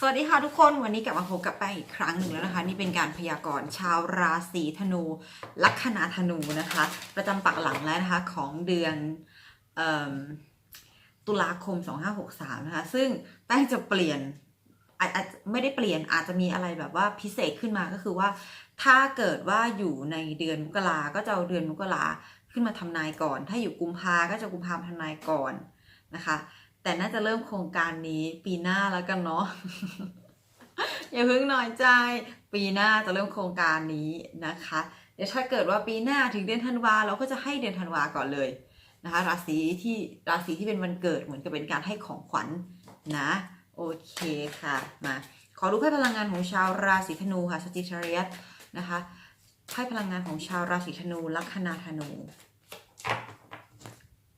สวัสดีค่ะทุกคนวันนี้กลับมาพบกับแป้งอีกครั้งหนึ่งแล้วนะคะ นี่เป็นการพยากรณ์ชาวราศีธนู ลัคนาธนูนะคะ ประจำปักหลังแล้วนะคะของเดือนเอิ่มตุลาคม 2563 นะคะ ซึ่งแป้งจะเปลี่ยนอาจไม่ได้เปลี่ยนอาจจะมีอะไรแบบว่าพิเศษขึ้นมาก็คือว่า ถ้าเกิดว่าอยู่ในเดือนมกราก็จะเอาเดือนมกราขึ้นมาทำนายก่อน ถ้าอยู่กุมภาก็จะกุมภาทำนายก่อนนะคะ แต่น่าจะเริ่มโครงการนี้ปีหน้าแล้วกันเนาะอย่าเพิ่งน้อยใจ ปีหน้าจะเริ่มโครงการนี้นะคะ เดี๋ยวถ้าเกิดว่าปีหน้าถึงเดือนธันวาเราก็จะให้เดือนธันวาก่อนเลยนะคะ ราศีที่ราศีที่เป็นวันเกิดเหมือนกับเป็นการให้ของขวัญนะโอเคค่ะมาขอรู้ไพ่พลังงานของชาวราศีธนูค่ะสจิชาริยสนะคะไพ่พลังงานของชาวราศีธนูลัคนาธนู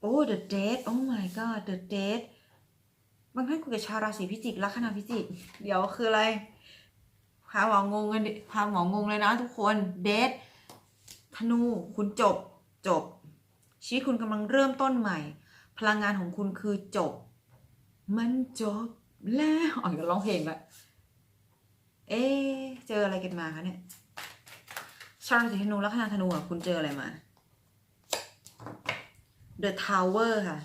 โอ้ the date oh my god the date บางท่านคุยกับชาวราศีพิจิกลัคนาพิจิก เดี๋ยวคืออะไรพาหมองงกันพาหมองงเลยนะทุกคนเดทธนูคุณจบจบ ชีวิตคุณกำลังเริ่มต้นใหม่ พลังงานของคุณคือจบ มันจบแล้วอ๋ออย่าร้องเพลงละเอ๊เจออะไรกันมาคะเนี่ยชาวราศีธนูลัคนาธนูอะคุณเจออะไรมา The Tower ค่ะ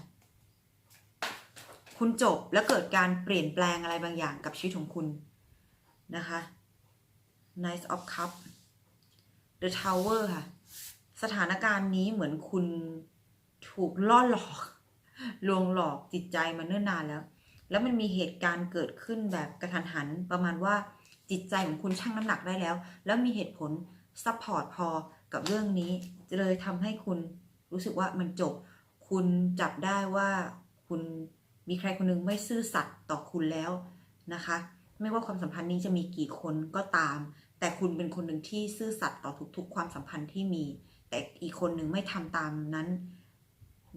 คุณจบแล้วเกิดการเปลี่ยนแปลงอะไรบางอย่างกับชีวิตของคุณนะคะ Knight of Cup The Tower ค่ะ สถานการณ์นี้เหมือนคุณถูกล่อหลอก ลวงหลอกจิตใจมาเนิ่นนานแล้ว แล้วมันมีเหตุการณ์เกิดขึ้นแบบกระทันหัน ประมาณว่าจิตใจของคุณชั่งน้ำหนักได้แล้ว แล้วมีเหตุผลซัพพอร์ตพอกับเรื่องนี้เลยทำให้คุณรู้สึกว่ามันจบ คุณจับได้ว่าคุณ มีใครคนหนึงไม่ซื่อสัตย์ต่อคุณแล้วนะคะ ไม่ว่าความสัมพันธ์นี้จะมีกี่คนก็ตาม แต่คุณเป็นคนหนึ่งที่ซื่อสัตย์ต่อทุก ๆ ความสัมพันธ์ที่มี แต่อีกคนหนึ่งไม่ทำตามนั้น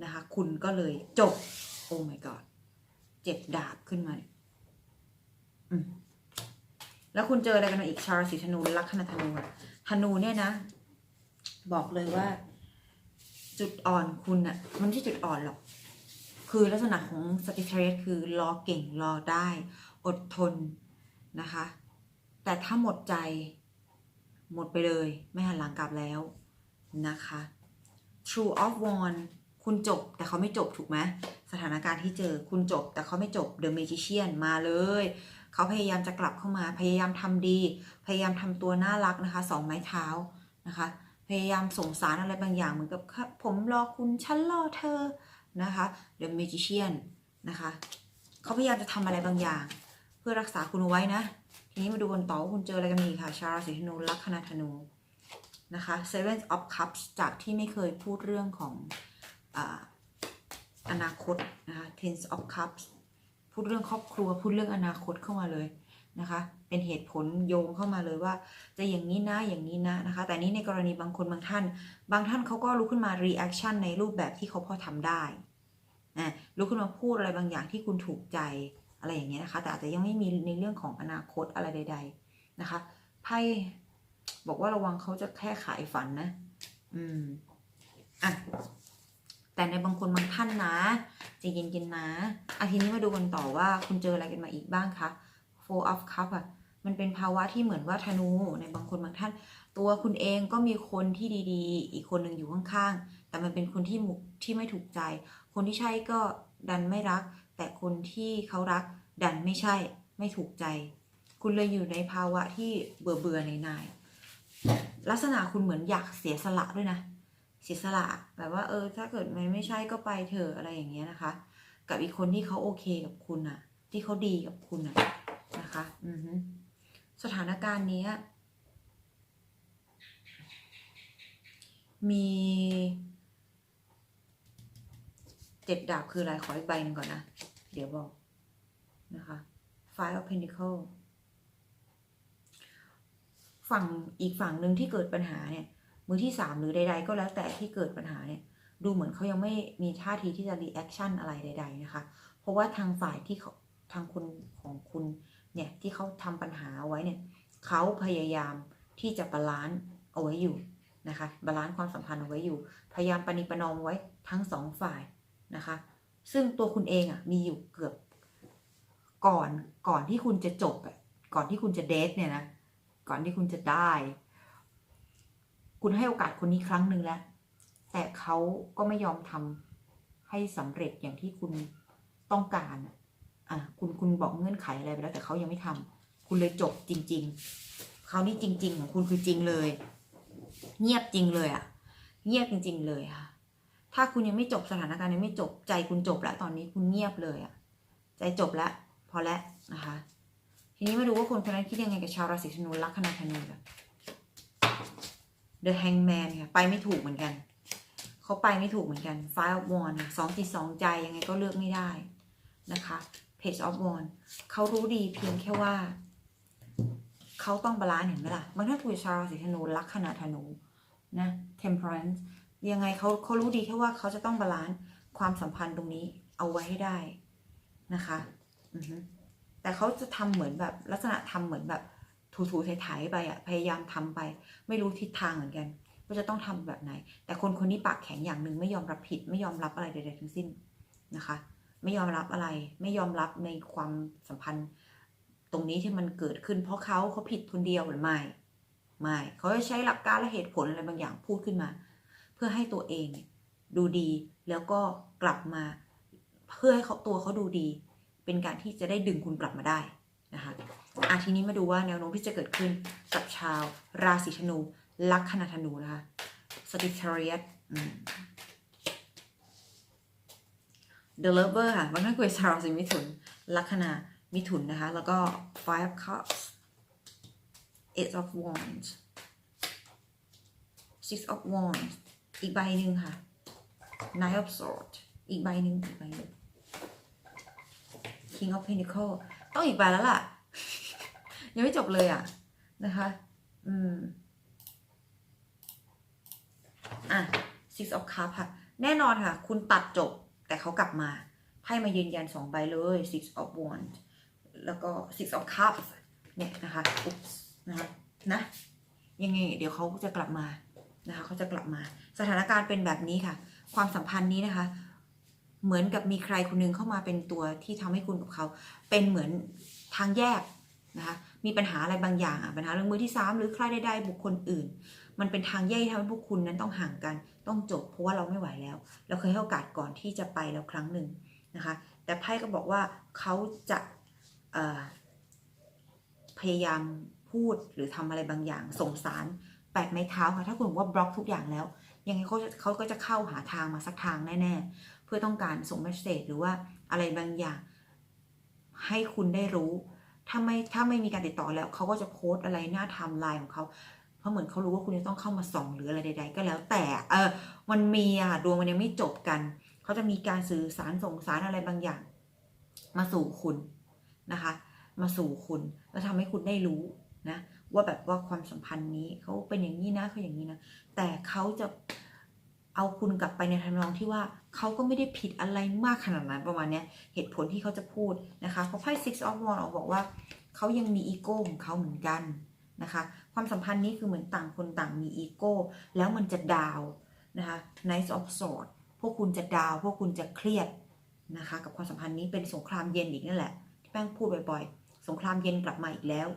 นะคะ คุณก็เลยจบ โอ้ my god เจ็บดาบขึ้นมาอืมแล้วคุณเจออะไรกันมาอีกชาวราศีธนูลัคนาธนูธนูเนี่ยนะ บอกเลยว่า จุดอ่อนคุณอะมันไม่ใช่จุดอ่อนหรอก คือลักษณะของสติเทรสคือรอเก่งรอได้ อดทนนะคะ แต่ถ้าหมดใจ หมดไปเลย ไม่หันหลังกลับแล้วนะคะ True of One คุณจบแต่เขาไม่จบถูกไหมสถานการณ์ที่เจอคุณจบ แต่เขาไม่จบ The Magician มาเลย เขาพยายามจะกลับเข้ามา พยายามทำดี พยายามทำตัวน่ารักนะคะสองไม้เท้านะคะ พยายามส่งสารอะไรบางอย่างเหมือนกับผมรอคุณฉันรอเธอ นะคะ The Magician นะคะเขาพยายามจะทำอะไรบางอย่าง เพื่อรักษาคุณเอาไว้นะ ทีนี้มาดูกันต่อว่าคุณเจออะไรกันอีกค่ะ ชาวราศีธนูลัคนาธนูนะคะ Seven of Cups จากที่ไม่เคยพูดเรื่องของออนาคตนะคะ Ten of Cups พูดเรื่องครอบครัว พูดเรื่องอนาคตเข้ามาเลย นะคะ เป็นเหตุผลโยงเข้ามาเลยว่า จะอย่างนี้นะอย่างนี้นะนะคะ แต่นี้ในกรณีบางคนบางท่าน บางท่านเขาก็ลุกขึ้นมา reaction ในรูปแบบที่เขาพอทำได้นะลุกขึ้นมาพูดอะไรบางอย่างที่คุณถูกใจอะไรอย่างเงี้ยนะคะ แต่อาจจะยังไม่มีในเรื่องของอนาคตอะไรใด ๆนะคะไพ่บอกว่าระวังเขาจะแค่ขายฝันนะ อืมอะแต่ในบางคนบางท่านนะใจะเย็นๆนะอาทีนี้มาดูกันต่อว่าคุณเจออะไรกันมาอีกบ้างคะ Four of Cup อะมันเป็นภาวะที่เหมือนว่าธนูในบางคนบางท่าน ตัวคุณเองก็มีคนที่ดีๆ อีกคนหนึ่งอยู่ข้างๆ แต่มันเป็นคนที่มุที่ไม่ถูกใจ คนที่ใช่ก็ดันไม่รัก แต่คนที่เขารักดันไม่ใช่ไม่ถูกใจ คุณเลยอยู่ในภาวะที่เบื่อเบื่อในนายลักษณะคุณเหมือนอยากเสียสละด้วยนะ เสียสละแบบว่าเออ ถ้าเกิดมันไม่ใช่ก็ไปเถอะอะไรอย่างเงี้ยนะคะ กับอีกคนที่เขาโอเคกับคุณอะที่เขาดีกับคุณอะ นะคะอือสถานการณ์นี้มีเจ็ดดาบคืออะไรขออีกใบนึงก่อนนะ เดี๋ยวบอกนะคะ Five of Pentacle ฝั่งอีกฝั่งหนึ่งที่เกิดปัญหาเนี่ย มือที่สามหรือใด ๆ ก็แล้วแต่ที่เกิดปัญหาเนี่ย ดูเหมือนเขายังไม่มีท่าทีที่จะรีแอคชั่นอะไรใด ๆ นะคะ เพราะว่าทางฝ่ายที่ทางคุณของคุณ เนี่ยที่เขาทำปัญหาเอาไว้เนี่ยเขาพยายามที่จะบาลานซ์เอาไว้อยู่นะคะบาลานซ์ความสัมพันธ์เอาไว้อยู่ พยายามปณิประนอมไว้ทั้งสองฝ่ายนะคะ ซึ่งตัวคุณเองอะมีอยู่เกือบก่อนก่อนที่คุณจะจบอะก่อนที่คุณจะเดทเนี่ยนะก่อนที่คุณจะได้ คุณให้โอกาสคนนี้ครั้งหนึ่งแล้วแต่เขาก็ไม่ยอมทำให้สำเร็จอย่างที่คุณต้องการ คุณบอกเงื่อนไขอะไรไปแล้ว แต่เขายังไม่ทำคุณเลยจบจริงๆเขาวนี่จริง ๆ ของคุณคือจริงเลย เงียบจริงเลยอะเงียบจริง ๆ เลยค่ะ ถ้าคุณยังไม่จบสถานการณ์ยังไม่จบใจคุณจบแล้วตอนนี้คุณเงียบเลยอะใจจบแล้วพอแล้วนะคะ ทีนี้มาดูว่าคนคนนั้นคิดยังไงกับชาวราศีธนูลัคนาธนูกัน The Hangman ค่ะไปไม่ถูกเหมือนกันเขาไปไม่ถูกเหมือนกัน Five of Wands สองจิตสองใจยังไงก็เลือกไม่ได้นะคะ Page of Wands เขารู้ดีเพียงแค่ว่า เขาต้องบาลานซ์เห็นไหมล่ะ บางท่านคุยชาวราศีธนูลัคนาธนูนะ Temperance ยังไงเขาเขารู้ดีแค่ว่าเขาจะต้องบาลานซ์ความสัมพันธ์ตรงนี้เอาไว้ให้ได้นะคะแต่เขาจะทำเหมือนแบบลักษณะทำเหมือนแบบถูๆไถๆไปอะพยายามทำไป ไม่รู้ทิศทางเหมือนกันว่าจะต้องทำแบบไหน แต่คนคนนี้ปากแข็งอย่างหนึ่งไม่ยอมรับผิดไม่ยอมรับอะไรใดๆทั้งสิ้นนะคะ ไม่ยอมรับอะไร ไม่ยอมรับในความสัมพันธ์ ตรงนี้ที่มันเกิดขึ้น เพราะเขาเขาผิดคนเดียวหรือไม่ไม่เขาจะใช้หลักการและเหตุผลอะไรบางอย่างพูดขึ้นมา เพื่อให้ตัวเองดูดีแล้วก็กลับมา เพื่อให้เขาตัวเขาดูดี เป็นการที่จะได้ดึงคุณกลับมาได้นะคะอาทีนี้มาดูว่าแนวโน้มที่จะเกิดขึ้นกับชาวราศีธนู ลัคนาธนูนะคะสติทาริยส The Lover ค่ะบางท่านคุยชาวราศีมิถุน ลัคนามิถุนนะคะ แล้วก็ Five Cups Eight of Wands Six of Wands อีกใบหนึ่งค่ะ Nine of Swords อีกใบหนึ่งอีกใบหนึ่ง King of Pentacle ต้องอีกใบแล้วล่ะ ยังไม่จบเลยอะ นะคะ อืม อะ Six of Cups ค่ะ แน่นอนค่ะ คุณตัดจบ แต่เขากลับมาไพ่มายืนยันสองใบเลย Six of Wands แล้วก็ Six of Cups เนี่ยนะคะอุ๊บนะคะนะยังไงเดี๋ยวเขาจะกลับมานะคะเขาจะกลับมา สถานการณ์เป็นแบบนี้ค่ะ ความสัมพันธ์นี้นะคะ เหมือนกับมีใครคนหนึงเข้ามาเป็นตัวที่ทำให้คุณกับเขา เป็นเหมือนทางแยกนะคะ มีปัญหาอะไรบางอย่างอะปัญหาเรื่องมือที่สามหรือใครใดๆบุคคลอื่น มันเป็นทางแยกที่ทำให้พวกคุณนั้นต้องห่างกัน ต้องจบ เพราะว่าเราไม่ไหวแล้ว เราเคยให้โอกาสก่อนที่จะไปแล้วครั้งหนึ่งนะคะแต่ไพ่ก็บอกว่าเขาจะพยายามพูดหรือทำอะไรบางอย่างส่งสารแปดไม้เท้าค่ะถ้าคุณบอกว่าบล็อกทุกอย่างแล้ว ยังไงเขาเขาก็จะเข้าหาทางมาสักทางแน่ๆ เพื่อต้องการส่งเมสเซจหรือว่าอะไรบางอย่างให้คุณได้รู้ ถ้าไม่ถ้าไม่มีการติดต่อแล้วเขาก็จะโพสต์อะไรหน้าไทม์ไลน์ของเขาเพราะเหมือนเขารู้ว่าคุณจะต้องเข้ามาส่องหรืออะไรใด ๆ ก็แล้วแต่เออมันมีอะดวงมันยังไม่จบกันเขาจะมีการสื่อสารส่งสารอะไรบางอย่าง มาสู่คุณนะคะ มาสู่คุณแล้วทำให้คุณได้รู้นะว่าแบบว่าความสัมพันธ์นี้เขาเป็นอย่างนี้นะเขาอย่างนี้นะแต่เขาจะ เอาคุณกลับไปในทำนองที่ว่าเขาก็ไม่ได้ผิดอะไรมากขนาดนั้นประมาณเนี้ยเหตุผลที่เขาจะพูดนะคะเพราะไพ่ six of wands ออกบอกว่าเขายังมีอีโก้ของเขาเหมือนกันนะคะความสัมพันธ์นี้คือเหมือนต่างคนต่างมีอีโก้แล้วมันจะดาวนะคะ nice of swords พวกคุณจะดาว พวกคุณจะเครียดนะคะ กับความสัมพันธ์นี้เป็นสงครามเย็นอีกนั่นแหละ ที่แป้งพูดบ่อยๆ สงครามเย็นกลับมาอีกแล้ว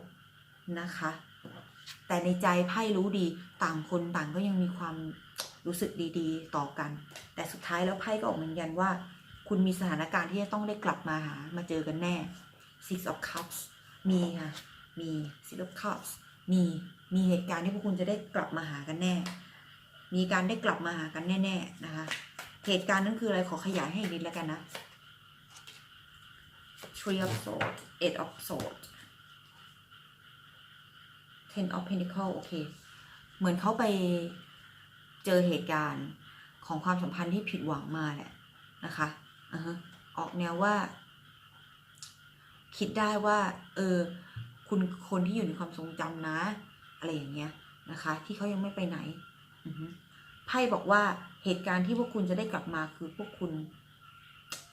นะคะ แต่ในใจไพ่รู้ดีต่างคนต่างก็ยังมีความ รู้สึกดีๆ ต่อกัน แต่สุดท้ายแล้วไพ่ก็ออกมายืนยันว่า คุณมีสถานการณ์ที่จะต้องได้กลับมาหามาเจอกันแน่ Six of Cups มีค่ะ มี Six of Cups มี มีเหตุการณ์ที่พวกคุณจะได้กลับมาหากันแน่ มีการได้กลับมาหากันแน่ๆนะคะ เหตุการณ์นั้นคืออะไรขอขยายให้อีกนิดแล้วกันนะ Three of Swords Eight of Swords Ten of pentacles โอเค เหมือนเขาไป เจอเหตุการณ์ของความสัมพันธ์ที่ผิดหวังมาแหละนะคะอ่าฮะออกแนวว่า คิดได้ว่า เออ คุณคนที่อยู่ในความทรงจำนะ อะไรอย่างเงี้ยนะคะ ที่เขายังไม่ไปไหนไพ่บอกว่าเหตุการณ์ที่พวกคุณจะได้กลับมาคือพวกคุณ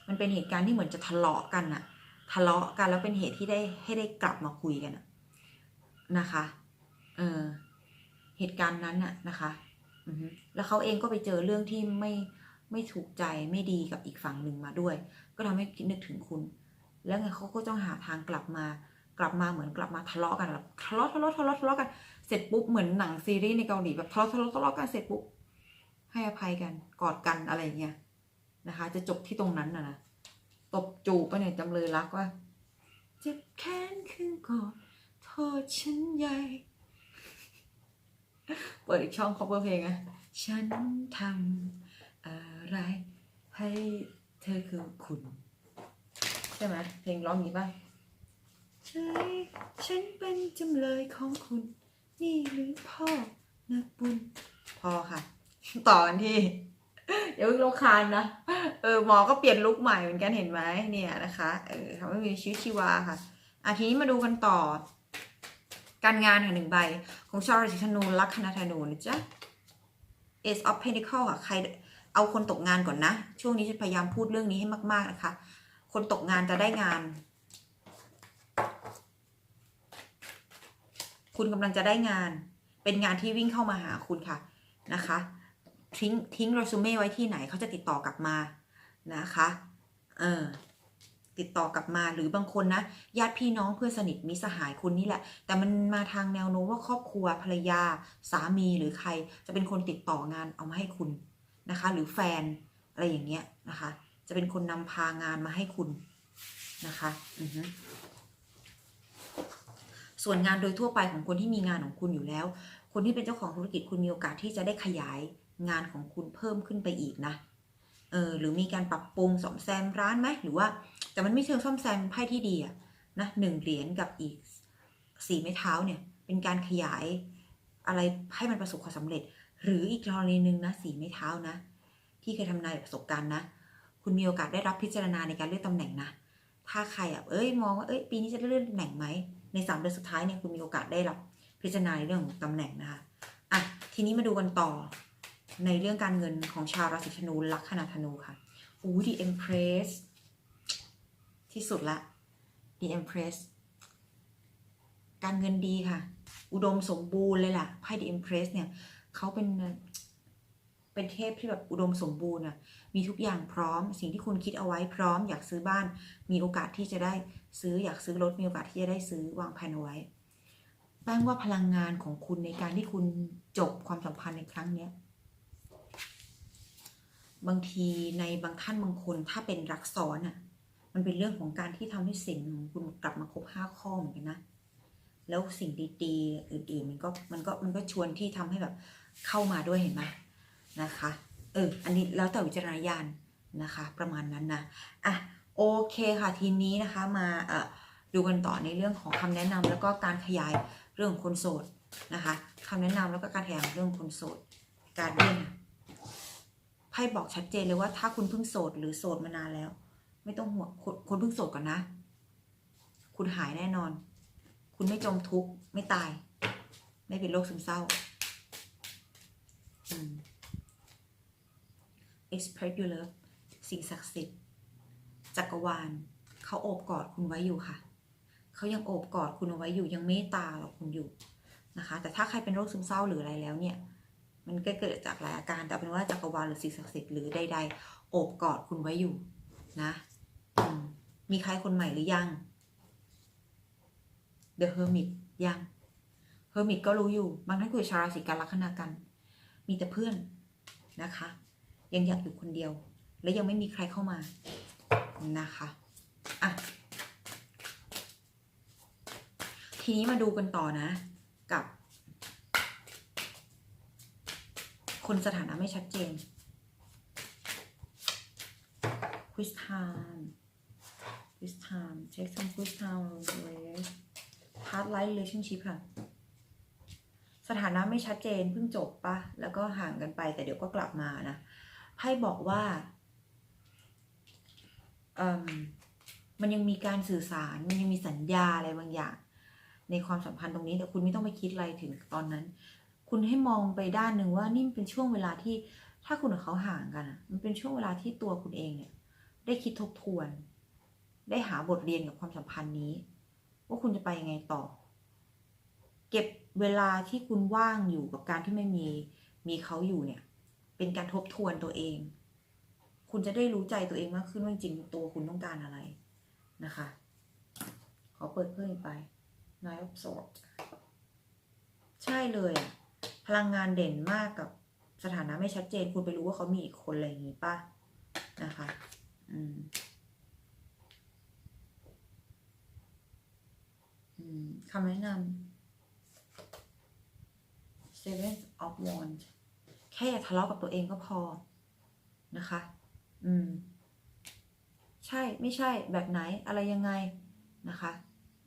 มันเป็นเหตุการณ์ที่เหมือนจะทะเลาะกันอะทะเลาะกันแล้วเป็นเหตุที่ได้ให้ได้กลับมาคุยกันะนะคะ เออ เหตุการณ์นั้นอะนะคะ แล้วเขาเองก็ไปเจอเรื่องที่ไม่ไม่ถูกใจไม่ดีกับอีกฝั่งหนึ่งมาด้วย ก็ทำให้คิดนึกถึงคุณ แล้วไงเขาก็ต้องหาทางกลับมา กลับมาเหมือนกลับมาทะเลาะกันแบบทะเลาะทะเลาะทะเลาะทะเลาะกันเสร็จปุ๊บเหมือนหนังซีรีส์ในเกาหลีแบบทะเลาะทะเลาะทะเลาะกันเสร็จปุ๊บให้อภัยกันกอดกันอะไรอย่างเงี้ยนะคะ จะจบที่ตรงนั้นนะนะตบจูบไปเนี่ยจำเลยรักว่า เจ็บแค้นคือกอดโทษฉันใหญ่ เปิดอีกช่อง cover เพลงอะฉันทำอะไร ให้เธอคือคุณ ใช่ไหมเพลงร้องอย่างนี้ป่ะใช่ฉันเป็นจำเลยของคุณ นี่หรือพ่อนักบุญพอค่ะ ต่อกันที่เดี๋ยวโลคานนะ เออหมอก็เปลี่ยนลุคใหม่เหมือนกันเห็นไหมเนี่ยนะคะ เออทำให้มีชีวิตชีวาค่ะอะทีนี้มาดูกันต่อ การงานค่ะหนึ่งใบ ของชาวราศีธนูลัคนาธนูนะจ๊ะ Ace of Pentacle ค่ะ ใครเอาคนตกงานก่อนนะ ช่วงนี้จะพยายามพูดเรื่องนี้ให้มาก ๆ นะคะ คนตกงานจะได้งาน คุณกำลังจะได้งาน เป็นงานที่วิ่งเข้ามาหาคุณค่ะนะคะ ทิ้งทิ้งเรซูเม่ไว้ที่ไหนเขาจะติดต่อกลับมานะคะ เออ ติดต่อกลับมา หรือบางคนนะญาติพี่น้องเพื่อนสนิทมิสหายคุณนี่แหละ แต่มันมาทางแนวโน้มว่าครอบครัวภรรยา สามีหรือใครจะเป็นคนติดต่องานเอามาให้คุณนะคะ หรือแฟนอะไรอย่างเงี้ยนะคะ จะเป็นคนนำพางานมาให้คุณนะคะอือฮึส่วนงานโดยทั่วไปของคนที่มีงานของคุณอยู่แล้ว คนที่เป็นเจ้าของธุรกิจคุณมีโอกาสที่จะได้ขยายงานของคุณเพิ่มขึ้นไปอีกนะ เออหรือมีการปรับปรุงซ่อมแซมร้านไหมหรือว่าแต่มันไม่เชิงซ่อมแซมไพ่ที่ดีอะนะหนึ่งเหรียญกับอีกสี่ไม้เท้าเนี่ย เป็นการขยายอะไรให้มันประสบความสำเร็จ หรืออีกกรณีหนึ่งนะสี่ไม้เท้านะ ที่เคยทำนายประสบการณ์นะ คุณมีโอกาสได้รับพิจารณาในการเลื่อนตำแหน่งนะ ถ้าใครอะเอ้ยมองว่าเอ้ยปีนี้จะเลื่อนตำแหน่งไหมในสามเดือนสุดท้ายเนี่ยคุณมีโอกาสได้รับพิจารณาในเรื่องของตำแหน่งนะคะอะทีนี้มาดูกันต่อ ในเรื่องการเงินของชาวราศีธนูลัคนาธนูค่ะอู้ดีเอ็มเพรสที่สุดละ The Empress การเงินดีค่ะ อุดมสมบูรณ์เลยล่ะไพ่ The Empress เนี่ยเขาเป็นเป็นเทพที่แบบอุดมสมบูรณ์อะ มีทุกอย่างพร้อม สิ่งที่คุณคิดเอาไว้พร้อม อยากซื้อบ้าน มีโอกาสที่จะได้ซื้อ อยากซื้อรถ มีโอกาสที่จะได้ซื้อวางแผนเอาไว้ แป้งว่าพลังงานของคุณในการที่คุณจบความสัมพันธ์ในครั้งเนี้ย บางทีในบางท่านบางคนถ้าเป็นรักซ้อนอะ มันเป็นเรื่องของการที่ทำให้สิ่งของคุณกลับมาครบห้าข้อเหมือนกันนะ แล้วสิ่งดีๆอื่นๆมันก็มันก็มันก็ชวนที่ทำให้แบบเข้ามาด้วยเห็นไหมนะคะ เออ อันนี้แล้วแต่วิจารณญาณนะคะ ประมาณนั้นนะอะโอเคค่ะทีนี้นะคะมาเอ่อดูกันต่อในเรื่องของคำแนะนำแล้วก็การขยายเรื่องคนโสดนะคะคำแนะนำแล้วก็การขยายเรื่องคนโสดการเดียน พ่บอกชัดเจนเลยว่าถ้าคุณเพิ่งโสดหรือโสดมานานแล้ว ไม่ต้องห่วงคนคนเพิ่งโสดก่อนนะ คุณหายแน่นอน คุณไม่จมทุกข์ไม่ตาย ไม่เป็นโรคซึมเศร้าอืม express your love สิ่งศักดิ์สิทธิ์จักรวาลเขาโอบกอดคุณไว้อยู่ค่ะ เขายังโอบกอดคุณเอาไว้อยู่ยังเมตตาเราคุณอยู่นะคะ แต่ถ้าใครเป็นโรคซึมเศร้าหรืออะไรแล้วเนี่ย มันก็เกิดจากหลายอาการแต่เป็นว่าจักรวาลหรือสิ่งศักดิ์สิทธิ์หรือใดๆโอบกอดคุณไว้อยู่นะมีใครคนใหม่หรือยัง The Hermit ยัง Hermit ก็รู้อยู่ บางท่านคุยชาวราศีกันลัคนากัน มีแต่เพื่อนนะคะ ยังอยากอยู่คนเดียว และยังไม่มีใครเข้ามานะคะอะทีนี้มาดูกันต่อนะ กับ คนสถานะไม่ชัดเจน quiz time quiz time check some quiz time rest past life relationship ค่ะ สถานะไม่ชัดเจนเพิ่งจบปะแล้วก็ห่างกันไปแต่เดี๋ยวก็กลับมานะไพ่บอกว่าเอ่มมันยังมีการสื่อสาร มันยังมีสัญญาอะไรบางอย่าง ในความสัมพันธ์ตรงนี้แต่คุณไม่ต้องไปคิดอะไรถึงตอนนั้น คุณให้มองไปด้านหนึ่งว่านี่เป็นช่วงเวลาที่ถ้าคุณกับเขาห่างกัน มันเป็นช่วงเวลาที่ตัวคุณเองเนี่ย ได้คิดทบทวน ได้หาบทเรียนกับความสัมพันธ์นี้ ว่าคุณจะไปยังไงต่อ เก็บเวลาที่คุณว่างอยู่กับการที่ไม่มีมีเขาอยู่เนี่ย เป็นการทบทวนตัวเอง คุณจะได้รู้ใจตัวเองมากขึ้นว่าจริงตัวคุณต้องการอะไรนะคะ ขอเปิดเพิ่มอีกไป Nine of Swords ใช่เลยอะ ลังงานเด่นมากกับสถานะไม่ชัดเจน คุณไปรู้ว่าเขามีอีกคนอะไรอย่างงี้ป่ะนะคะ อืมคำแนะนำ Seven of Wands แค่อย่าทะเลาะกับตัวเองก็พอนะคะ อืม ใช่ ไม่ใช่ แบบไหน อะไรยังไงนะคะ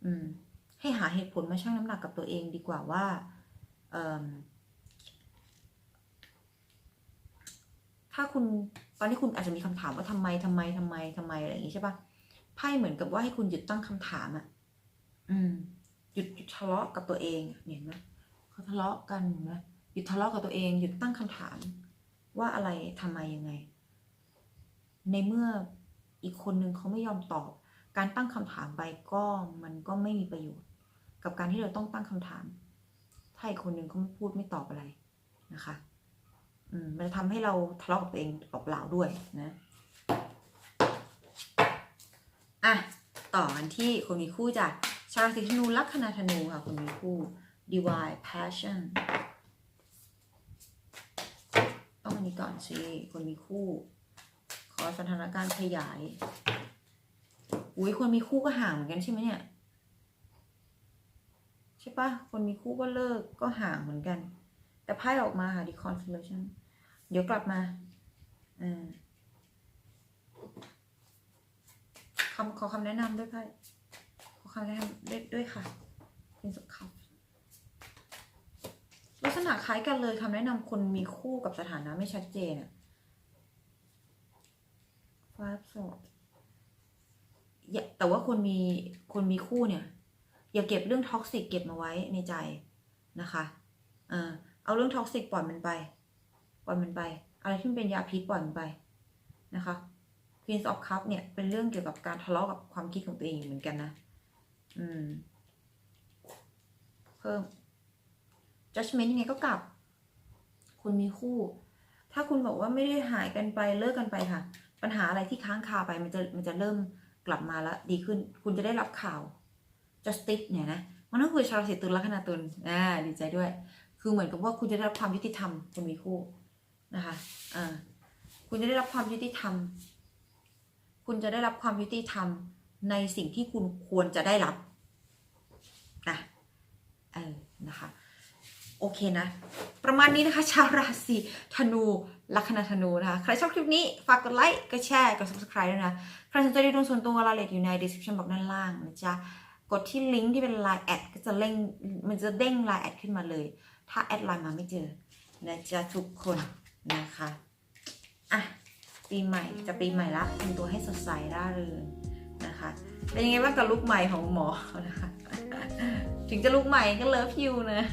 อืม ให้หาเหตุผลมาชั่งน้ำหนักกับตัวเองดีกว่าว่า เอิ่ม ถ้าคุณตอนนี้คุณอาจจะมีคำถามว่าทำไมทำไมทำไมทำไมอะไรอย่างนี้ใช่ปะไพ่เหมือนกับว่าให้คุณหยุดตั้งคำถามอะ่ะ อืม หยุดหยุดทะเลาะกับตัวเองอะเห็นไหมเขาทะเลาะกันเห็นไหมหยุดทะเลาะกับตัวเองหยุดตั้งคำถาม ว่าอะไรทำไมยังไง ในเมื่ออีกคนนึงเขาไม่ยอมตอบ การตั้งคำถามไปก็มันก็ไม่มีประโยชน์ กับการที่เราต้องตั้งคำถาม ถ้าอีกคนนึงเขาไม่พูดไม่ตอบอะไรนะคะอื มันจะทำให้เราทะเลาะกับตัวเองเปล่าๆด้วยนะ อะ ต่อกันที่คนมีคู่จ้ะชาวราศีธนูลัคนาธนูค่ะ คนมีคู่ divine passion ต้องอันนี้ก่อนสิ คนมีคู่ ขอสถานการณ์ขยาย อุ้ยคนมีคู่ก็ห่างเหมือนกันใช่ไหมเนี่ย ใช่ปะคนมีคู่ก็เลิกก็ห่างเหมือนกัน แต่ไพ่ออกมาค่ะ the constellation เดี๋ยวกลับมาอ่าคำขอคำแนะนำด้วยไพ่ขอคำแนะนำด้วยด้วยค่ะเป็นสุขครับลักษณะคล้ายกันเลยคำแนะนำคนมีคู่กับสถานะไม่ชัดเจนอะ five swords แต่ว่าคนมีคนมีคู่เนี่ย อย่าเก็บเรื่องท็อกซิกเก็บมาไว้ในใจนะคะ เออเอาเรื่องท็อกซิกปล่อยมันไป ปล่อยมันไป อะไรที่มันเป็นยาพิษปล่อยมันไปนะคะ Queen of Cup เนี่ยเป็นเรื่องเกี่ยวกับการทะเลาะกับความคิดของตัวเองเหมือนกันนะ อืม เพิ่ม judgment ยังไงก็กลับ คุณมีคู่ ถ้าคุณบอกว่าไม่ได้หายกันไปเลิกกันไปค่ะ ปัญหาอะไรที่ค้างคาไปมันจะมันจะเริ่มกลับมาแล้วดีขึ้น คุณจะได้รับข่าว justice เนี่ยนะมันก็คือชาวราศีตุลลัคนาตุลอ่าดีใจด้วย คือเหมือนกับว่าคุณจะได้รับความยุติธรรมคุณมีคู่ นะคะอ่าคุณจะได้รับความยุติธรรม คุณจะได้รับความยุติธรรมในสิ่งที่คุณควรจะได้รับนะเออนะคะโอเคนะ ประมาณนี้นะคะชาวราศีธนูลัคนาธนูนะคะ ใครชอบคลิปนี้ฝากกดไลค์กดแชร์กด subscribe ด้วยนะ ใครสนใจดูดวงส่วนตัวรายละเอียดอยู่ใน description box ด้านล่างนะจ๊ะ กดที่ลิงก์ที่เป็น line แอดก็จะเร่งมันจะเด้ง line แอดขึ้นมาเลย ถ้าแอดไลน์มาไม่เจอนะจ๊ะทุกคน นะคะอะปีใหม่จะปีใหม่ละทำตัวให้สดใสร่าเริงนะคะ เป็นยังไงบ้างกับลุกใหม่ของหมอนะคะถึงจะลุกใหม่ก็เลิฟยูนะ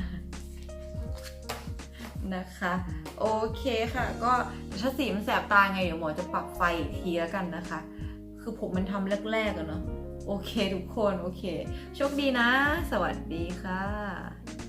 นะคะโอเคค่ะ ก็ถ้าสีมันแสบตาไงเดี๋ยวหมอจะปรับไฟอีกทีแล้วกันนะคะ คือผมมันทำแรกๆอะเนาะโอเคทุกคน โอเค โชคดีนะ สวัสดีค่ะ